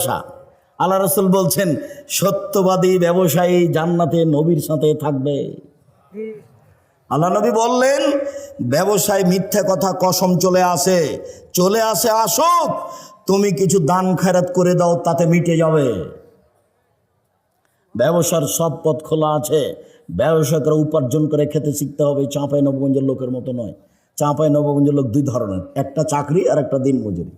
ব্যবসা আল্লাহ রসুল বলছেন, সত্যবাদী ব্যবসায়ী জান্নাতে নবীর সাথে থাকবে। আল্লাহ নবী বললেন, ব্যবসায় মিথ্যা কথা কসম চলে আসে চলে আসে আসুক, তুমি কিছু দান খেরাত করে দাও, তাতে মিটে যাবে। ব্যবসার সব পথ খোলা আছে, ব্যবসা করে উপার্জন করে খেতে শিখতে হবে, চাঁপাই নবগঞ্জের লোকের মতো নয়। চাঁপাই নবগঞ্জের লোক দুই ধরনের, একটা চাকরি আর একটা দিন মজুরি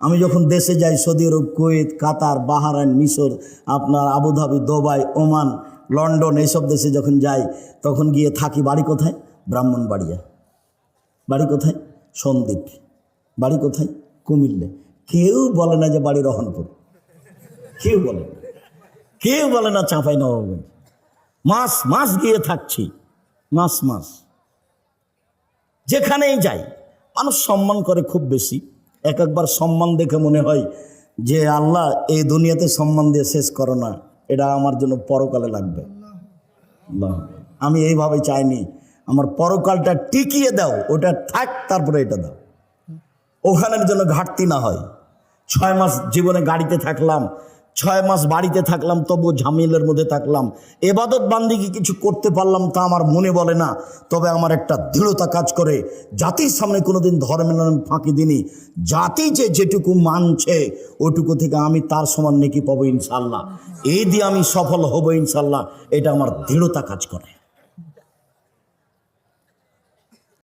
আমি যখন দেশে যাই, Saudi Arab, Kuwait, Qatar, Bahrain, মিশর, আপনার আবুধাবি দুবাই, ওমান, লন্ডন, এইসব দেশে যখন যাই, তখন গিয়ে থাকি বাড়ি কোথায়? ব্রাহ্মণবাড়িয়া। বাড়ি কোথায়? সন্দীপ বাড়ি কোথায়? কুমিল্লে। কেউ বলে না যে বাড়ি রহনপুর। কেউ বলে না। কেউ বলে না চাঁপাই নবাবগঞ্জ। মাস মাস গিয়ে থাকছি। মাস মাস। যেখানেই যাই, মানুষ সম্মান করে খুব বেশি। এক একবার সম্মান দেখে মনে হয় যে আল্লাহ এই দুনিয়াতে সম্মান দিয়ে শেষ করো না। এটা আমার জন্য পরকালে লাগবে। আমি এইভাবে চাইনি। আমার পরকালটা টিকিয়ে দাও, ওটা থাক, তারপরে এটা দাও। ওখানের জন্য ঘাটতি না হয়। ছয় মাস জীবনে গাড়িতে থাকলাম ছয় মাস বাড়িতে থাকলাম তবু ঝামেলের মধ্যে থাকলাম। এবাদত বান্দিকে কিছু করতে পারলাম তা আমার মনে বলে না, তবে আমার একটা দৃঢ়তা কাজ করে। জাতির সামনে কোনোদিন ধর্মের ফাঁকি দিনি জাতি যে যেটুকু মানছে, ওটুকু থেকে আমি তার সমান নেকি পাবো ইনশাল্লাহ এই দিয়ে আমি সফল হব ইনশাল্লাহ এটা আমার দৃঢ়তা কাজ করে।